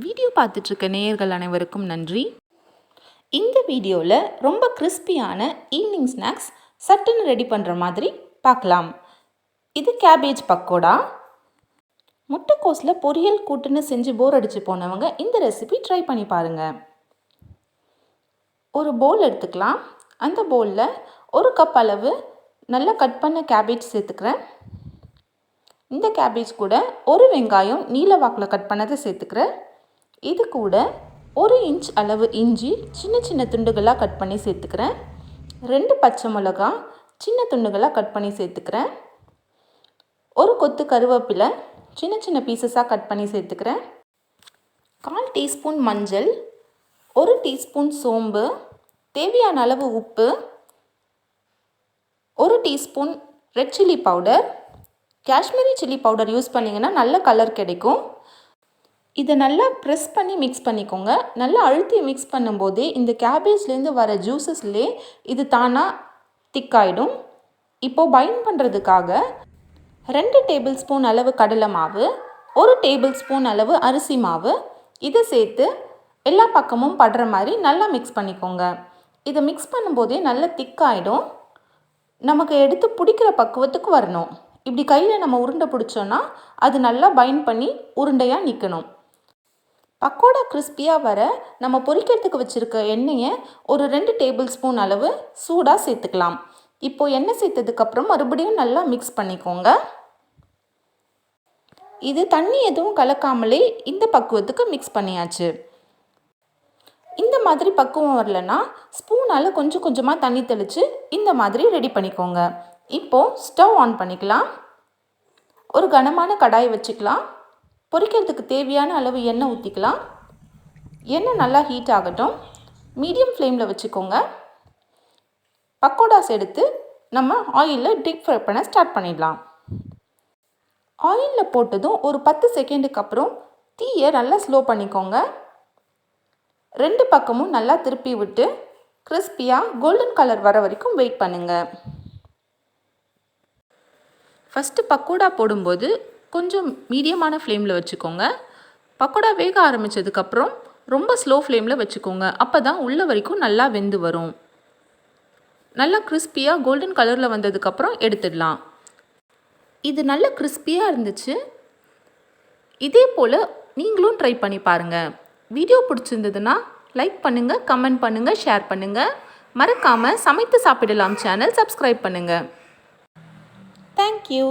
Video பார்த்துட்ருக்க நேயர்கள் அனைவருக்கும் நன்றி. இந்த வீடியோவில் ரொம்ப கிறிஸ்பியான ஈவினிங் ஸ்நாக்ஸ் சட்டுன்னு ரெடி பண்ணுற மாதிரி பார்க்கலாம். இது கேபேஜ் பக்கோடா முட்டைக்கோஸில் பொரியல் கூட்டுன்னு செஞ்சு போர் அடித்து போனவங்க இந்த ரெசிபி ட்ரை பண்ணி பாருங்கள் ஒரு போல் எடுத்துக்கலாம். அந்த பவுலில் ஒரு கப் அளவு நல்லா கட் பண்ண கேபேஜ் சேர்த்துக்கிறேன். இந்த கேபேஜ் கூட ஒரு வெங்காயம் நீல வாக்கில் கட் பண்ணதை சேர்த்துக்கிறேன். இது கூட ஒரு இன்ச் அளவு இஞ்சி சின்ன சின்ன துண்டுகளாக கட் பண்ணி சேர்த்துக்கிறேன். ரெண்டு பச்சை மிளகா சின்ன துண்டுகளாக கட் பண்ணி சேர்த்துக்கிறேன். ஒரு கொத்து கருவேப்பிலை சின்ன சின்ன பீசஸாக கட் பண்ணி சேர்த்துக்கிறேன். கால் டீஸ்பூன் மஞ்சள் ஒரு டீஸ்பூன் சோம்பு தேவையான அளவு உப்பு ஒரு teaspoon red chilli powder. Kashmiri chilli powder use பண்ணிங்கன்னா நல்ல கலர் கிடைக்கும். இதை நல்லா ப்ரெஸ் பண்ணி மிக்ஸ் பண்ணிக்கோங்க. நல்லா அழுத்தி மிக்ஸ் பண்ணும்போதே இந்த கேபேஜ்லேருந்து வர ஜூஸஸ்லே இது தானாக திக்காயிடும் இப்போது பைண்ட் பண்ணுறதுக்காக ரெண்டு டேபிள் ஸ்பூன் அளவு கடலை மாவு ஒரு டேபிள் ஸ்பூன் அளவு அரிசி மாவு இதை சேர்த்து எல்லா பக்கமும் படுற மாதிரி நல்லா மிக்ஸ் பண்ணிக்கோங்க. இதை மிக்ஸ் பண்ணும்போதே நல்லா திக்காயிடும் நமக்கு எடுத்து பிடிக்கிற பக்குவத்துக்கு வரணும். இப்படி கையில் நம்ம உருண்டை பிடிச்சோன்னா அது நல்லா பைண்ட் பண்ணி உருண்டையாக நிற்கணும் பக்கோடா கிறிஸ்பியாக வர நம்ம பொரிக்கிறதுக்கு வச்சுருக்க எண்ணெயை ஒரு ரெண்டு டேபிள் ஸ்பூன் அளவு சூடாக சேர்த்துக்கலாம். இப்போது எண்ணெய் சேர்த்ததுக்கப்புறம் மறுபடியும் நல்லா மிக்ஸ் பண்ணிக்கோங்க. இது தண்ணி எதுவும் கலக்காமலே இந்த பக்குவத்துக்கு மிக்ஸ் பண்ணியாச்சு. இந்த மாதிரி பக்குவம் வரலன்னா ஸ்பூனால் கொஞ்சம் கொஞ்சமாக தண்ணி தெளித்து இந்த மாதிரி ரெடி பண்ணிக்கோங்க. இப்போது ஸ்டவ் ஆன் பண்ணிக்கலாம். ஒரு கனமான கடாய் வச்சுக்கலாம். பொரிக்கிறதுக்கு தேவையான அளவு எண்ணெய் ஊற்றிக்கலாம் எண்ணெய் நல்லா ஹீட் ஆகட்டும். மீடியம் ஃப்ளேமில் வச்சுக்கோங்க. பக்கோடாஸ் எடுத்து நம்ம ஆயிலில் டீப் ஃப்ரை பண்ண ஸ்டார்ட் பண்ணிடலாம். ஆயிலில் போட்டதும் ஒரு பத்து செகண்டுக்கு அப்புறம் தீயை நல்லா ஸ்லோ பண்ணிக்கோங்க. ரெண்டு பக்கமும் நல்லா திருப்பி விட்டு கிறிஸ்பியாக கோல்டன் கலர் வர வரைக்கும் வெயிட் பண்ணுங்கள் ஃபஸ்ட்டு பக்கோடா போடும்போது கொஞ்சம் மீடியமான ஃப்ளேமில் வச்சுக்கோங்க. பக்கோடா வேக ஆரம்பித்ததுக்கப்புறம் ரொம்ப ஸ்லோ ஃப்ளேமில் வச்சுக்கோங்க. அப்போ தான் உள்ள வரைக்கும் நல்லா வெந்து வரும். நல்லா கிறிஸ்பியாக கோல்டன் கலரில் வந்ததுக்கப்புறம் எடுத்துடலாம். இது நல்ல கிறிஸ்பியாக இருந்துச்சு. இதே போல் நீங்களும் ட்ரை பண்ணி பாருங்கள் வீடியோ பிடிச்சிருந்ததுன்னா லைக் பண்ணுங்கள் கமெண்ட் பண்ணுங்கள் ஷேர் பண்ணுங்கள் மறக்காமல் சமைத்து சாப்பிடலாம் சேனல் சப்ஸ்கிரைப் பண்ணுங்கள் தேங்க்யூ